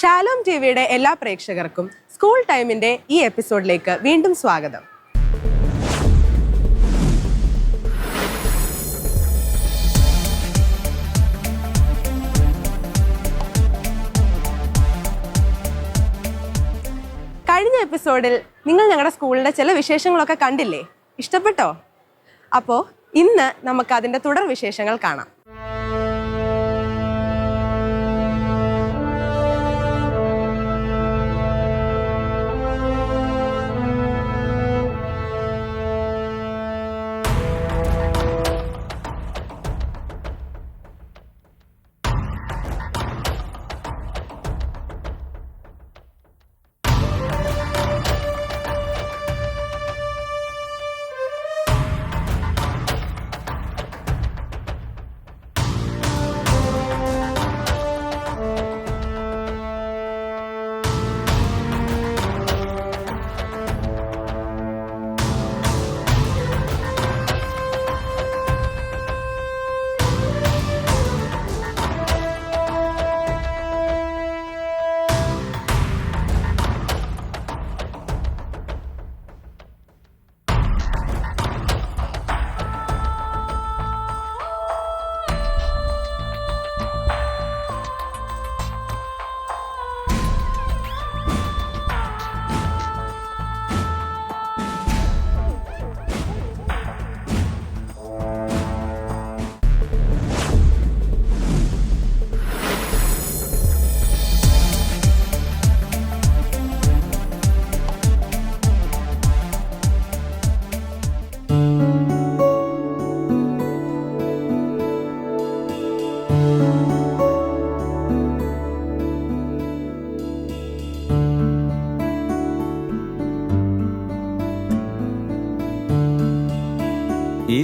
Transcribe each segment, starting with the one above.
Shalom T വിയുടെ എല്ലാ പ്രേക്ഷകർക്കും സ്കൂൾ ടൈമിന്റെ ഈ എപ്പിസോഡിലേക്ക് വീണ്ടും സ്വാഗതം. കഴിഞ്ഞ എപ്പിസോഡിൽ നിങ്ങൾ ഞങ്ങളുടെ സ്കൂളിന്റെ ചില വിശേഷങ്ങളൊക്കെ കണ്ടില്ലേ? ഇഷ്ടപ്പെട്ടോ? അപ്പോൾ ഇന്ന് നമുക്ക് അതിന്റെ തുടർ വിശേഷങ്ങൾ കാണാം.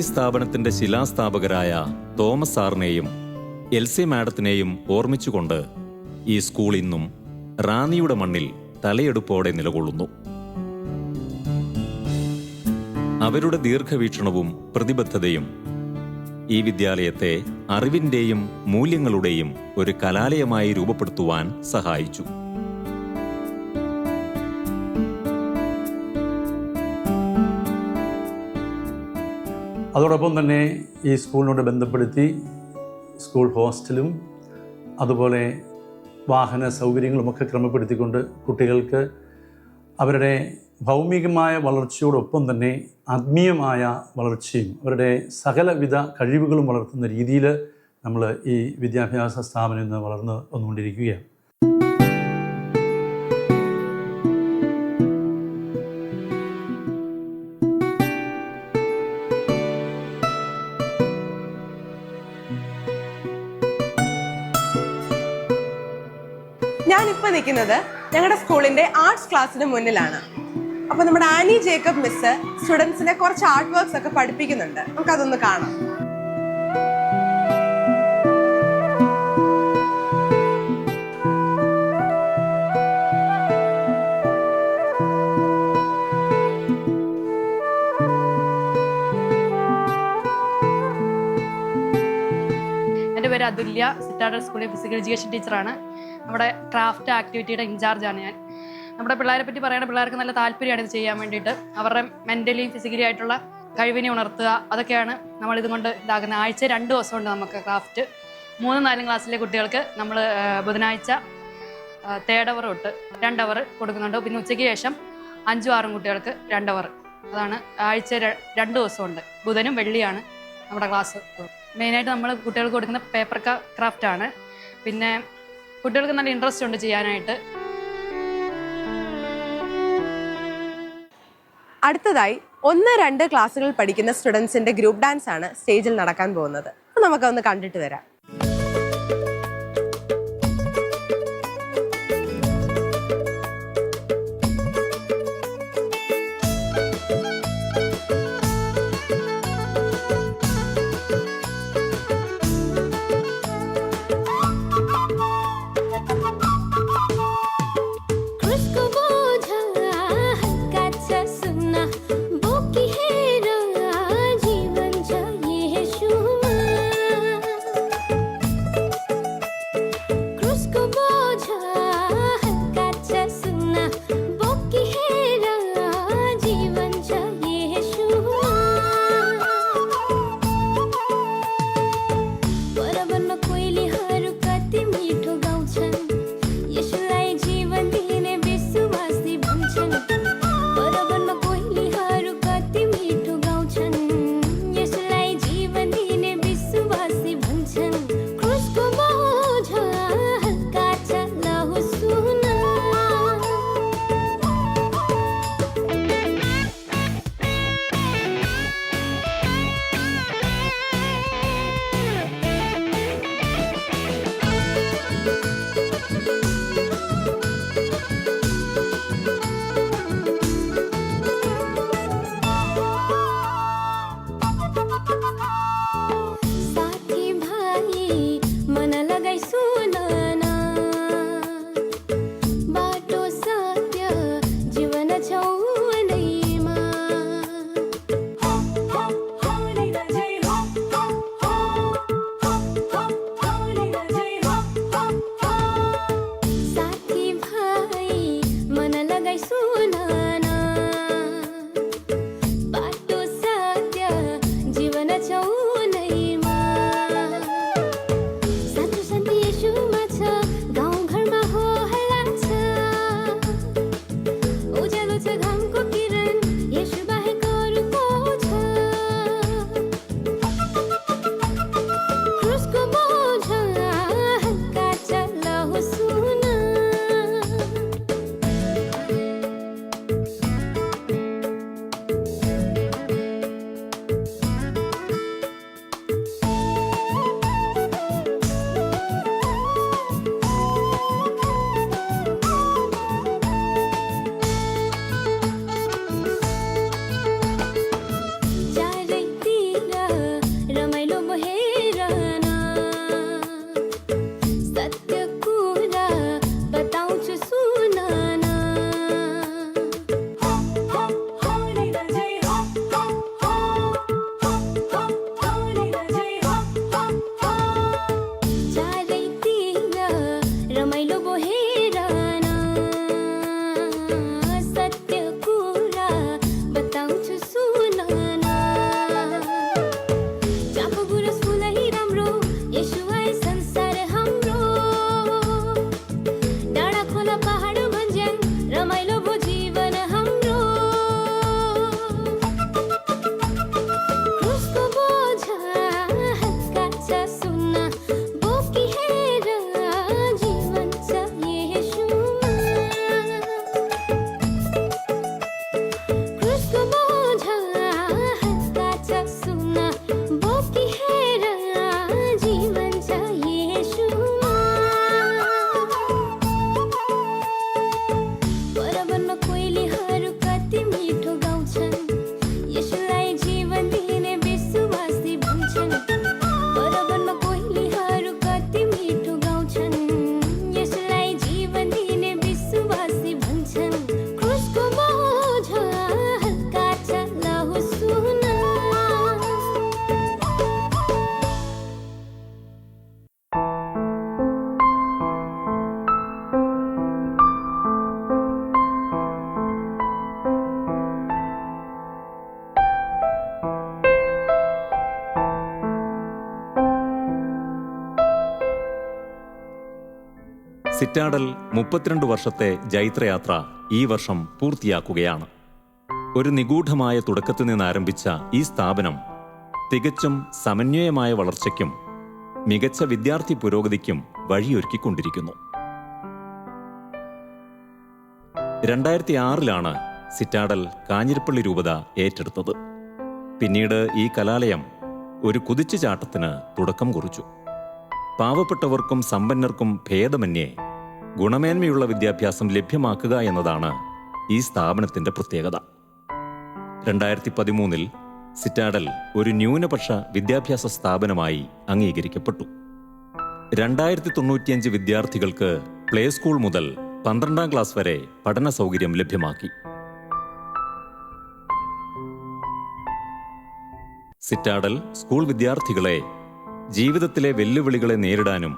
സ്ഥാപനത്തിന്റെ ശിലാസ്ഥാപകരായ തോമസ് സാറിനെയും എൽസി മാഡത്തിനെയും ഓർമ്മിച്ചുകൊണ്ട് ഈ സ്കൂൾ ഇന്നും റാന്നിയുടെ മണ്ണിൽ തലയെടുപ്പോടെ നിലകൊള്ളുന്നു. അവരുടെ ദീർഘവീക്ഷണവും പ്രതിബദ്ധതയും ഈ വിദ്യാലയത്തെ അറിവിന്റെയും മൂല്യങ്ങളുടെയും ഒരു കലാലയമായി രൂപപ്പെടുത്തുവാൻ സഹായിച്ചു. അതോടൊപ്പം തന്നെ ഈ സ്കൂളിനോട് ബന്ധപ്പെടുത്തി സ്കൂൾ ഹോസ്റ്റലും അതുപോലെ വാഹന സൗകര്യങ്ങളുമൊക്കെ ക്രമപ്പെടുത്തിക്കൊണ്ട് കുട്ടികൾക്ക് അവരുടെ ഭൗമികമായ വളർച്ചയോടൊപ്പം തന്നെ ആത്മീയമായ വളർച്ചയും അവരുടെ സകലവിധ കഴിവുകളും വളർത്തുന്ന രീതിയിൽ നമ്മൾ ഈ വിദ്യാഭ്യാസ സ്ഥാപനം ഇന്ന് വളർന്ന് വന്നുകൊണ്ടിരിക്കുകയാണ്. നിൽക്കുന്നത് ഞങ്ങളുടെ സ്കൂളിന്റെ ആർട്സ് ക്ലാസ്സിന് മുന്നിലാണ്. അപ്പൊ നമ്മുടെ ആനി ജേക്കബ് മിസ് സ്റ്റുഡൻസിനെ കുറച്ച് ആർട്ട് വർക്ക്സ് ഒക്കെ പഠിപ്പിക്കുന്നുണ്ട്. നമുക്ക് അതൊന്ന് കാണാം പേര് അതുല്യ സിറ്റാഡൽ സ്കൂളിലെ ഫിസിക്കൽ എഡ്യൂക്കേഷൻ ടീച്ചറാണ് നമ്മുടെ ക്രാഫ്റ്റ് ആക്ടിവിറ്റിയുടെ ഇൻചാർജാണ് ഞാൻ. നമ്മുടെ പിള്ളേരെ പറ്റി പറയുന്ന പിള്ളേർക്ക് നല്ല താല്പര്യമാണ് ഇത് ചെയ്യാൻ വേണ്ടിയിട്ട്. അവരുടെ മെന്റലിയും ഫിസിക്കലി ആയിട്ടുള്ള കഴിവിനെ ഉണർത്തുക. അതൊക്കെയാണ് നമ്മൾ ഇതുകൊണ്ട് ഇതാക്കുന്നത്. ആഴ്ച രണ്ട് ദിവസമുണ്ട് നമുക്ക് ക്രാഫ്റ്റ് മൂന്ന് നാലും ക്ലാസ്സിലെ കുട്ടികൾക്ക് നമ്മൾ ബുധനാഴ്ച തേർഡ് അവർ തൊട്ട് രണ്ട് അവർ കൊടുക്കുന്നുണ്ട്. പിന്നെ ഉച്ചയ്ക്ക് ശേഷം അഞ്ചും ആറും കുട്ടികൾക്ക് രണ്ട് അവർ അതാണ് ആഴ്ച രണ്ട് ദിവസമുണ്ട്. ബുധനും വെള്ളിയാണ് നമ്മുടെ ക്ലാസ് മെയിനായിട്ട് നമ്മൾ കുട്ടികൾക്ക് കൊടുക്കുന്ന പേപ്പർ ക്രാഫ്റ്റ് ആണ്. പിന്നെ കുട്ടികൾക്ക് നല്ല ഇൻട്രസ്റ്റ് ഉണ്ട് ചെയ്യാനായിട്ട്. അടുത്തതായി ഒന്ന് രണ്ട് ക്ലാസ്സുകൾ പഠിക്കുന്ന സ്റ്റുഡൻസിന്റെ ഗ്രൂപ്പ് ഡാൻസ് ആണ് സ്റ്റേജിൽ നടക്കാൻ പോകുന്നത്. നമുക്കൊന്ന് കണ്ടിട്ട് വരാം. സിറ്റാഡൽ മുപ്പത്തിരണ്ട് വർഷത്തെ ജൈത്രയാത്ര ഈ വർഷം പൂർത്തിയാക്കുകയാണ്. ഒരു നിഗൂഢമായ തുടക്കത്തിൽ നിന്ന് ആരംഭിച്ച ഈ സ്ഥാപനം തികച്ചും സമന്വയമായ വളർച്ചയ്ക്കും മികച്ച വിദ്യാർത്ഥി പുരോഗതിക്കും വഴിയൊരുക്കിക്കൊണ്ടിരിക്കുന്നു. രണ്ടായിരത്തി ആറിലാണ് സിറ്റാഡൽ കാഞ്ഞിരപ്പള്ളി രൂപത ഏറ്റെടുത്തത്. പിന്നീട് ഈ കലാലയം ഒരു കുതിച്ചുചാട്ടത്തിന് തുടക്കം കുറിച്ചു. പാവപ്പെട്ടവർക്കും സമ്പന്നർക്കും ഭേദമന്യേ ഗുണമേന്മയുള്ള വിദ്യാഭ്യാസം ലഭ്യമാക്കുക എന്നതാണ് ഈ സ്ഥാപനത്തിന്റെ പ്രത്യേകത. രണ്ടായിരത്തി പതിമൂന്നിൽ സിറ്റാഡൽ ഒരു ന്യൂനപക്ഷ വിദ്യാഭ്യാസ സ്ഥാപനമായി അംഗീകരിക്കപ്പെട്ടു. രണ്ടായിരത്തി തൊണ്ണൂറ്റിയഞ്ച് വിദ്യാർത്ഥികൾക്ക് പ്ലേ സ്കൂൾ മുതൽ പന്ത്രണ്ടാം ക്ലാസ് വരെ പഠന സൗകര്യം ലഭ്യമാക്കി. സിറ്റാഡൽ സ്കൂൾ വിദ്യാർത്ഥികളെ ജീവിതത്തിലെ വെല്ലുവിളികളെ നേരിടാനും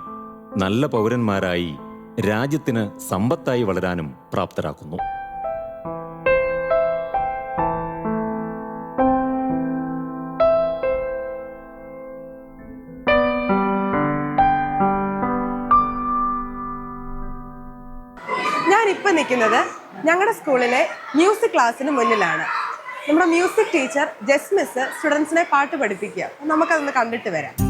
നല്ല പൗരന്മാരായി രാജ്യത്തിന് സമ്പത്തായി വളരാനും പ്രാപ്തരാക്കുന്നു. ഞാനിപ്പോൾ നിൽക്കുന്നത് ഞങ്ങളുടെ സ്കൂളിലെ മ്യൂസിക് ക്ലാസ്സിന് മുന്നിലാണ്. നമ്മുടെ മ്യൂസിക് ടീച്ചർ ജസ്മിസ് സ്റ്റുഡൻസിനെ പാട്ട് പഠിപ്പിക്കുക. നമുക്കതൊന്ന് കണ്ടിട്ട് വരാം.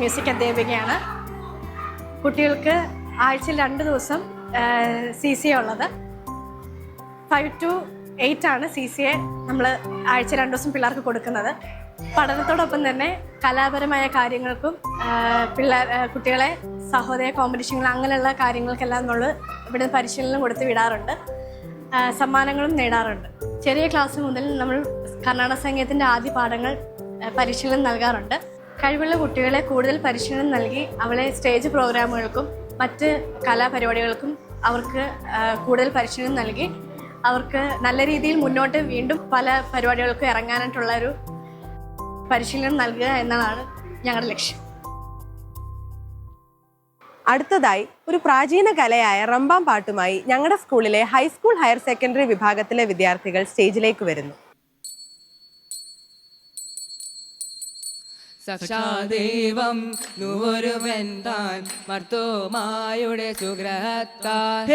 മ്യൂസിക് അധ്യാപികയാണ് കുട്ടികൾക്ക് ആഴ്ചയിൽ രണ്ട് ദിവസം സി സി എ ഉള്ളത്. ഫൈവ് ടു എയ്റ്റ് ആണ് സി സി എ നമ്മൾ ആഴ്ച രണ്ട് ദിവസം പിള്ളേർക്ക് കൊടുക്കുന്നത്. പഠനത്തോടൊപ്പം തന്നെ കലാപരമായ കാര്യങ്ങൾക്കും പിള്ളേർ കുട്ടികളെ സഹോദയ കോമ്പറ്റീഷനുകൾ അങ്ങനെയുള്ള കാര്യങ്ങൾക്കെല്ലാം നമ്മൾ ഇവിടെ പരിശീലനം കൊടുത്ത് വിടാറുണ്ട്. സമ്മാനങ്ങളും നേടാറുണ്ട്. ചെറിയ ക്ലാസ് മുതൽ നമ്മൾ കർണാടക സംഗീതത്തിന്റെ ആദ്യ പാഠങ്ങൾ പരിശീലനം നൽകാറുണ്ട്. കഴിവുള്ള കുട്ടികളെ കൂടുതൽ പരിശീലനം നൽകി അവളെ സ്റ്റേജ് പ്രോഗ്രാമുകൾക്കും മറ്റ് കലാപരിപാടികൾക്കും അവർക്ക് കൂടുതൽ പരിശീലനം നൽകി. അവർക്ക് നല്ല രീതിയിൽ മുന്നോട്ട് വീണ്ടും പല പരിപാടികൾക്കും ഇറങ്ങാനായിട്ടുള്ള ഒരു പരിശീലനം നൽകുക എന്നതാണ് ഞങ്ങളുടെ ലക്ഷ്യം. അടുത്തതായി ഒരു പ്രാചീന കലയായ റംബാം പാട്ടുമായി ഞങ്ങളുടെ സ്കൂളിലെ ഹൈസ്കൂൾ ഹയർ സെക്കൻഡറി വിഭാഗത്തിലെ വിദ്യാർത്ഥികൾ സ്റ്റേജിലേക്ക് വരുന്നു. സാക്ഷാദൈവം നൂറുവൻ താൻ മർത്തോമായുടെ സുഗ്രഹത്താൽ.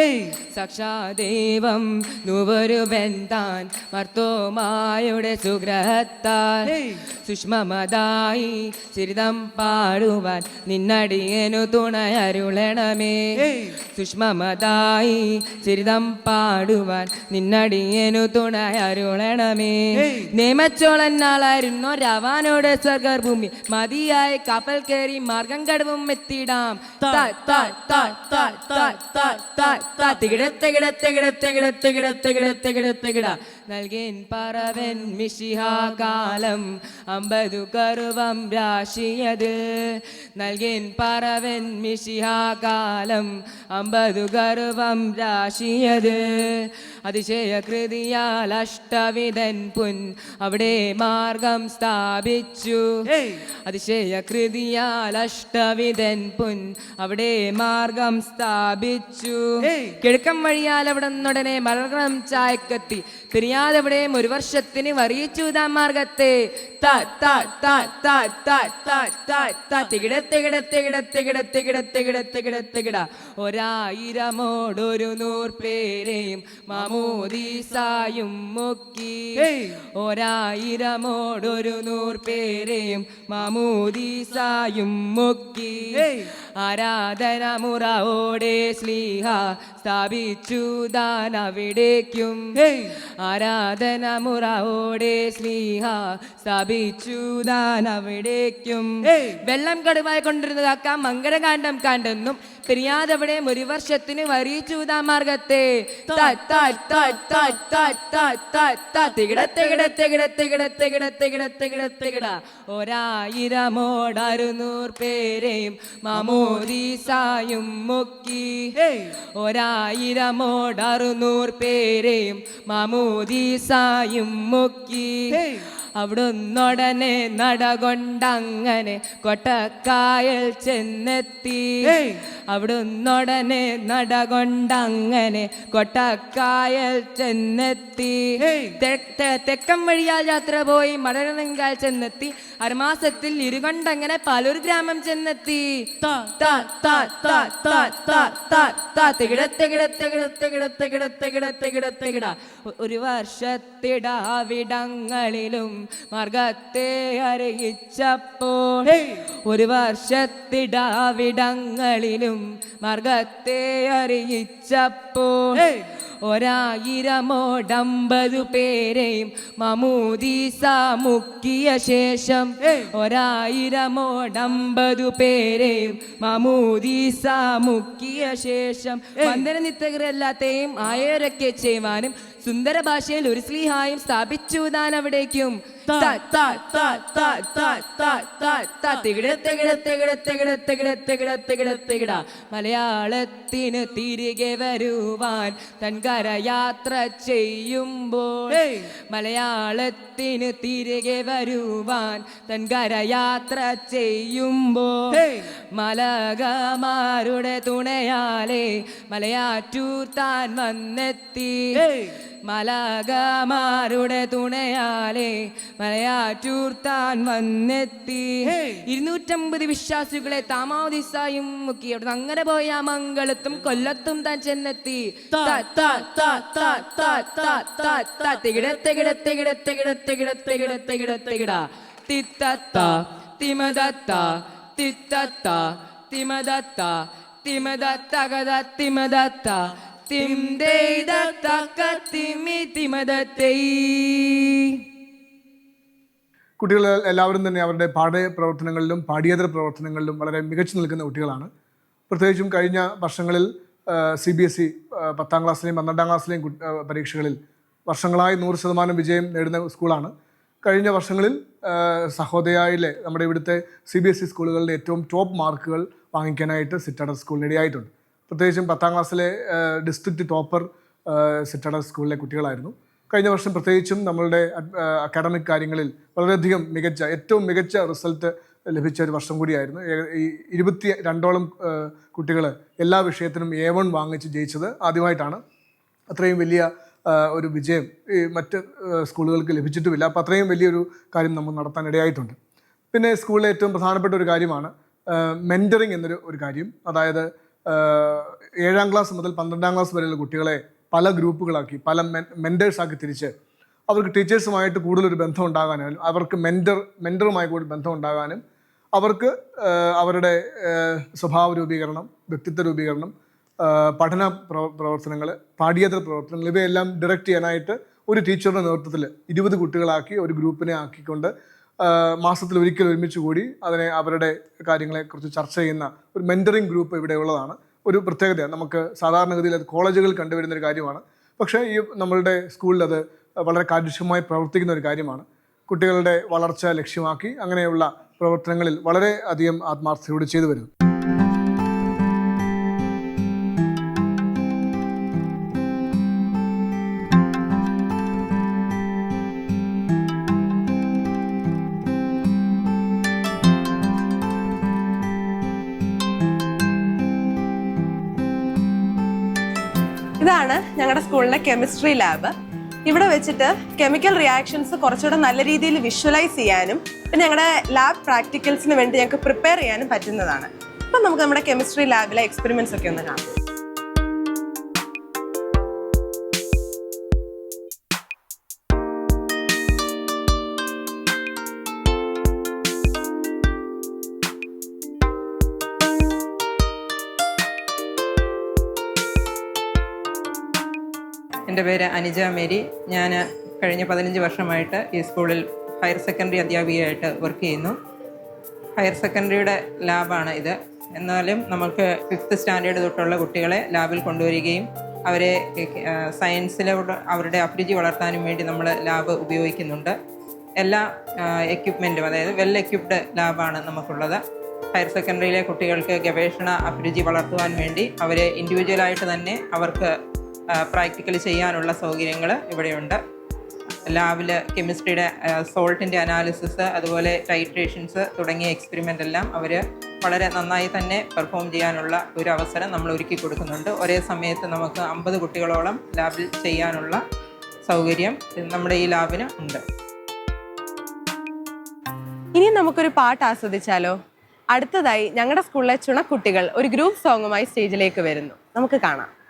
സക്ഷാദേവം നൂറുവൻ താൻ മർത്തോമായുടെ സുഗ്രഹത്താൽ. സുഷ്മമതായി ചിരിതം പാടുവാൻ നിന്നടിയനു തുണയരുളണമേ സുഷ്മമതായി ചിരിതം പാടുവാൻ നിന്നടിയനു തുണയരുളണമേ നിയമച്ചോളൻ നാളായിരുന്നു രാവാനോട് സ്വർഗർഭൂമി മതിയായി കപ്പൽ കയറി മാർഗം കടവും ത. തികിട, തികിട, തികിട, തികിട, തികിട, തികിട, തികിട, തികിട. നൽകേൻ പറവൻ മിശിഹാകാലം അമ്പതു കറുവം രാശിയത്. നൽകേൻ പറവൻ മിശിഹാകാലം അമ്പതു കറുവം രാശിയത്. അതിശയ കൃതിയാൽ അഷ്ടവിധൻ പുൻ അവിടെ മാർഗം സ്ഥാപിച്ചു. അതിശയ കൃതിയാൽ അഷ്ടവിധൻ പുൻ അവിടെ മാർഗം സ്ഥാപിച്ചു. കിഴക്കം വഴിയാൽ അവിടെ നിന്നുടനെ മരണം ചായക്കത്തി പിരിയാതെ അറിയാതെവിടെയും ഒരു വർഷത്തിന് വറിയിച്ചു താൻ മാർഗത്തെ. ഒരായിരമോടൊരു നൂർപേരെയും മമൂദീസായും മുക്കി. ഒരായിരമോടൊരു നൂർപേരെയും മമൂദീസായും മുക്കി. ആരാധനമുറവോടെ സ്ലീഹ സ്ഥാപിച്ചു താൻ അവിടേക്കും ആരാ ആരാധന മുറവോടെ സ്നേഹ സ്ഥാപിച്ചു താൻ അവിടേക്കും. വെള്ളം കടുവായി കൊണ്ടിരുന്നത് അക്ക മങ്കരകാന്ഡം കാണ്ടെന്നും പിരിയാതവിടെ ഒരു വർഷത്തിന് വരിച്ചു താ മാർഗത്തെ. ഒരായിരമോടറുന്നൂർ പേരെയും മമോദീസായും മുക്കി. ഒരായിരമോടറുന്നൂർ പേരെയും മമോദി முத்தி சாயும் முக்கி. അവിടുന്നൊടനെ നടകൊണ്ടങ്ങനെ കൊട്ടക്കായൽ ചെന്നെത്തി. അവിടുന്നൊടനെ നടകൊണ്ടങ്ങനെ കൊട്ടക്കായൽ ചെന്നെത്തി. തെക്കം വഴിയാൽ യാത്ര പോയി മടരനെങ്കാൽ ചെന്നെത്തി. അരമാസത്തിൽ ഇരുകൊണ്ടങ്ങനെ പാലൂർ ഗ്രാമം ചെന്നെത്തി. ഒരു വർഷത്തിടാവിടങ്ങളിലും മാർഗത്തെ അറിയിച്ചപ്പോൾ ഒരു വർഷത്തിടാവിടങ്ങളിലും മാർഗത്തെ അറിയിച്ചപ്പോൾ ഒരായിരമോടമ്പതു പേരെയും മമൂദീസ മുക്കിയ ശേഷം ഒരായിരമോടമ്പതു പേരെയും മമൂദീസ മുക്കിയ ശേഷം വന്ദന നിത്യകരെല്ലാത്തെയും ആയരൊക്കെ ചെയ്യുവാനും സുന്ദര ഭാഷയിൽ ഒരു സ്ലീഹായും സ്ഥാപിച്ചു. താൻ അവിടേക്കും മലയാളത്തിന് തിരികെ വരുവാൻ തൻ കരയാത്ര ചെയ്യുമ്പോൾ മലയാളത്തിന് തിരികെ വരുവാൻ തൻ കരയാത്ര ചെയ്യുമ്പോൾ മലകമാരുടെ തുണയാലെ മലയാറ്റൂർ താൻ വന്നെത്തി മലകമാരുടെ തുണയാലെ മലയാറ്റൂർ താൻ വന്നെത്തി ഇരുന്നൂറ്റമ്പത് വിശ്വാസികളെ താമാവതിസായും മുക്കി അവിടെ അങ്ങനെ പോയ മംഗളത്തും കൊല്ലത്തും താൻ ചെന്നെത്തി. തികിട തികിട തികിട തികിട തികിട തികിട തികിട തികിട തിത്തത്ത തിമദത്ത തിത്തത്ത തിമദത്ത തിമദത്ത കഥ തിമദത്ത തിം ദൈദത്ത തിമി തിമദത്തൈ കുട്ടികൾ എല്ലാവരും തന്നെ അവരുടെ പാഠ്യ പ്രവർത്തനങ്ങളിലും പാഠ്യേതര പ്രവർത്തനങ്ങളിലും വളരെ മികച്ചു നിൽക്കുന്ന കുട്ടികളാണ്. പ്രത്യേകിച്ചും കഴിഞ്ഞ വർഷങ്ങളിൽ സി ബി എസ് ഇ പത്താം ക്ലാസ്സിലെയും പന്ത്രണ്ടാം ക്ലാസ്സിലെയും പരീക്ഷകളിൽ വർഷങ്ങളായി നൂറ് ശതമാനം വിജയം നേടുന്ന സ്കൂളാണ്. കഴിഞ്ഞ വർഷങ്ങളിൽ സഹോദയയിലെ നമ്മുടെ ഇവിടുത്തെ സി ബി എസ് ഇ സ്കൂളുകളിലെ ഏറ്റവും ടോപ്പ് മാർക്കുകൾ വാങ്ങിക്കാനായിട്ട് സിറ്റഡർ സ്കൂൾ നേടിയായിട്ടുണ്ട് പ്രത്യേകിച്ചും പത്താം ക്ലാസ്സിലെ ഡിസ്ട്രിക്റ്റ് ടോപ്പർ സിറ്റഡർ സ്കൂളിലെ കുട്ടികളായിരുന്നു. കഴിഞ്ഞ വർഷം പ്രത്യേകിച്ചും നമ്മളുടെ അക്കാഡമിക് കാര്യങ്ങളിൽ വളരെയധികം മികച്ച ഏറ്റവും മികച്ച റിസൾട്ട് ലഭിച്ച ഒരു വർഷം കൂടിയായിരുന്നു. ഈ ഇരുപത്തി രണ്ടോളം കുട്ടികൾ എല്ലാ വിഷയത്തിനും എ വൺ വാങ്ങിച്ച് ജയിച്ചത് ആദ്യമായിട്ടാണ്. അത്രയും വലിയ ഒരു വിജയം ഈ മറ്റ് സ്കൂളുകൾക്ക് ലഭിച്ചിട്ടുമില്ല. അപ്പോൾ അത്രയും വലിയൊരു കാര്യം നമ്മൾ നടത്താൻ ഇടയായിട്ടുണ്ട്. പിന്നെ സ്കൂളിലെ ഏറ്റവും പ്രധാനപ്പെട്ട ഒരു കാര്യമാണ് മെന്ററിങ് എന്നൊരു ഒരു കാര്യം. അതായത് ഏഴാം ക്ലാസ് മുതൽ പന്ത്രണ്ടാം ക്ലാസ് വരെയുള്ള കുട്ടികളെ പല ഗ്രൂപ്പുകളാക്കി പല മെന്റേഴ്സാക്കി തിരിച്ച് അവർക്ക് ടീച്ചേഴ്സുമായിട്ട് കൂടുതലൊരു ബന്ധം ഉണ്ടാകാനും അവർക്ക് മെന്റർ മെന്ററുമായി കൂടി ബന്ധം ഉണ്ടാകാനും അവർക്ക് അവരുടെ സ്വഭാവ രൂപീകരണം വ്യക്തിത്വ രൂപീകരണം പഠന പ്രവർത്തനങ്ങൾ പാഠ്യേതര പ്രവർത്തനങ്ങൾ ഇവയെല്ലാം ഡയറക്റ്റ് ചെയ്യാനായിട്ട് ഒരു ടീച്ചറുടെ നേതൃത്വത്തിൽ ഇരുപത് കുട്ടികളാക്കി ഒരു ഗ്രൂപ്പിനെ ആക്കിക്കൊണ്ട് മാസത്തിൽ ഒരിക്കൽ ഒരുമിച്ച് കൂടി അതിനെ അവരുടെ കാര്യങ്ങളെക്കുറിച്ച് ചർച്ച ചെയ്യുന്ന ഒരു മെന്ററിങ് ഗ്രൂപ്പ് ഇവിടെ ഉള്ളതാണ് ഒരു പ്രത്യേകതയാണ്. നമുക്ക് സാധാരണഗതിയിൽ അത് കോളേജുകളിൽ കണ്ടുവരുന്ന ഒരു കാര്യമാണ്. പക്ഷേ ഈ നമ്മളുടെ സ്കൂളിൽ അത് വളരെ കാര്യക്ഷമമായി പ്രവർത്തിക്കുന്ന ഒരു കാര്യമാണ്. കുട്ടികളുടെ വളർച്ച ലക്ഷ്യമാക്കി അങ്ങനെയുള്ള പ്രവർത്തനങ്ങളിൽ വളരെ അധികം ആത്മാർത്ഥതയോട് ചെയ്തു വരുന്നു. സ്കൂളിലെ കെമിസ്ട്രി ലാബ് ഇവിടെ വെച്ചിട്ട് കെമിക്കൽ റിയാക്ഷൻസ് കുറച്ചുകൂടെ നല്ല രീതിയിൽ വിഷ്വലൈസ് ചെയ്യാനും പിന്നെ ഞങ്ങളുടെ ലാബ് പ്രാക്ടിക്കൽസിന് വേണ്ടി ഞങ്ങൾക്ക് പ്രിപ്പയർ ചെയ്യാനും പറ്റുന്നതാണ്. അപ്പം നമുക്ക് നമ്മുടെ കെമിസ്ട്രി ലാബിലെ എക്സ്പെരിമെൻസ് ഒക്കെ ഒന്ന് കാണാം. എന്റെ പേര് അനിജ മേരി. ഞാൻ കഴിഞ്ഞ പതിനഞ്ച് വർഷമായിട്ട് ഈ സ്കൂളിൽ ഹയർ സെക്കൻഡറി അധ്യാപികയായിട്ട് വർക്ക് ചെയ്യുന്നു. ഹയർ സെക്കൻഡറിയുടെ ലാബാണ് ഇത്. എന്നാലും നമുക്ക് ഫിഫ്ത്ത് സ്റ്റാൻഡേർഡ് തൊട്ടുള്ള കുട്ടികളെ ലാബിൽ കൊണ്ടുവരികയും അവരെ സയൻസിലോട് അവരുടെ അഭിരുചി വളർത്താനും വേണ്ടി നമ്മൾ ലാബ് ഉപയോഗിക്കുന്നുണ്ട്. എല്ലാ എക്യുപ്മെന്റും അതായത് വെൽ എക്യുപ്ഡ് ലാബാണ് നമുക്കുള്ളത്. ഹയർ സെക്കൻഡറിയിലെ കുട്ടികൾക്ക് ഗവേഷണ അഭിരുചി വളർത്തുവാൻ വേണ്ടി അവരെ ഇൻഡിവിജ്വലായിട്ട് തന്നെ അവർക്ക് പ്രാക്ടിക്കൽ ചെയ്യാനുള്ള സൗകര്യങ്ങൾ ഇവിടെയുണ്ട്. ലാബിൽ കെമിസ്ട്രിയുടെ സോൾട്ടിന്റെ അനാലിസിസ് അതുപോലെ ടൈട്രേഷൻസ് തുടങ്ങിയ എക്സ്പെരിമെന്റ് എല്ലാം അവർ വളരെ നന്നായി തന്നെ പെർഫോം ചെയ്യാനുള്ള ഒരു അവസരം നമ്മൾ ഒരുക്കി കൊടുക്കുന്നുണ്ട്. ഒരേ സമയത്ത് നമുക്ക് അമ്പത് കുട്ടികളോളം ലാബിൽ ചെയ്യാനുള്ള സൗകര്യം നമ്മുടെ ഈ ലാബിന് ഉണ്ട്. ഇനി നമുക്കൊരു പാട്ട് ആസ്വദിച്ചാലോ? അടുത്തതായി ഞങ്ങളുടെ സ്കൂളിലെ ചുണക്കുട്ടികൾ ഒരു ഗ്രൂപ്പ് സോങ്ങുമായി സ്റ്റേജിലേക്ക് വരുന്നു. നമുക്ക് കാണാം.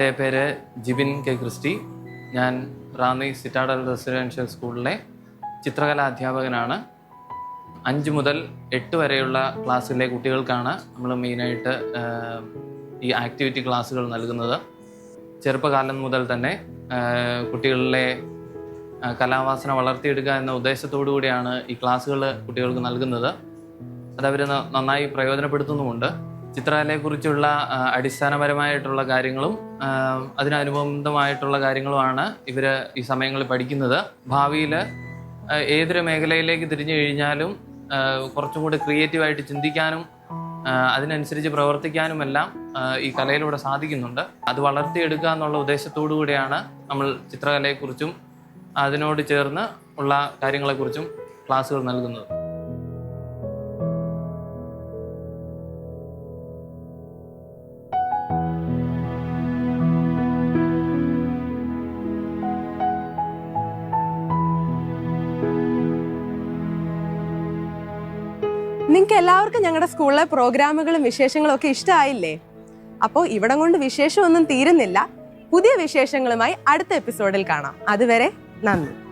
എന്റെ പേര് ജിബിൻ കെ ക്രിസ്റ്റി. ഞാൻ റാന്നി സിറ്റാഡൽ റെസിഡൻഷ്യൽ സ്കൂളിലെ ചിത്രകലാ അധ്യാപകനാണ്. അഞ്ച് മുതൽ എട്ട് വരെയുള്ള ക്ലാസ്സിലെ കുട്ടികൾക്കാണ് നമ്മൾ മെയിനായിട്ട് ഈ ആക്ടിവിറ്റി ക്ലാസ്സുകൾ നൽകുന്നത്. ചെറുപ്പകാലം മുതൽ തന്നെ കുട്ടികളിലെ കലാവാസന വളർത്തിയെടുക്കുക എന്ന ഉദ്ദേശത്തോടു കൂടിയാണ് ഈ ക്ലാസ്സുകൾ കുട്ടികൾക്ക് നൽകുന്നത്. അതവർ നന്നായി പ്രയോജനപ്പെടുത്തുന്നുമുണ്ട്. ചിത്രകലയെക്കുറിച്ചുള്ള അടിസ്ഥാനപരമായിട്ടുള്ള കാര്യങ്ങളും അതിനനുബന്ധമായിട്ടുള്ള കാര്യങ്ങളുമാണ് ഇവർ ഈ സമയങ്ങളിൽ പഠിക്കുന്നത്. ഭാവിയിൽ ഏതൊരു മേഖലയിലേക്ക് തിരിഞ്ഞു കഴിഞ്ഞാലും കുറച്ചും കൂടി ക്രിയേറ്റീവായിട്ട് ചിന്തിക്കാനും അതിനനുസരിച്ച് പ്രവർത്തിക്കാനുമെല്ലാം ഈ കലയിലൂടെ സാധിക്കുന്നുണ്ട്. അത് വളർത്തിയെടുക്കുക എന്നുള്ള ഉദ്ദേശത്തോടു കൂടിയാണ് നമ്മൾ ചിത്രകലയെക്കുറിച്ചും അതിനോട് ചേർന്ന് ഉള്ള കാര്യങ്ങളെക്കുറിച്ചും ക്ലാസ്സുകൾ നൽകുന്നത്. നിങ്ങൾക്ക് എല്ലാവർക്കും ഞങ്ങളുടെ സ്കൂളിലെ പ്രോഗ്രാമുകളും വിശേഷങ്ങളും ഒക്കെ ഇഷ്ടമായില്ലേ അപ്പോൾ ഇവിടം കൊണ്ട് വിശേഷമൊന്നും തീരുന്നില്ല. പുതിയ വിശേഷങ്ങളുമായി അടുത്ത എപ്പിസോഡിൽ കാണാം. അതുവരെ നന്ദി.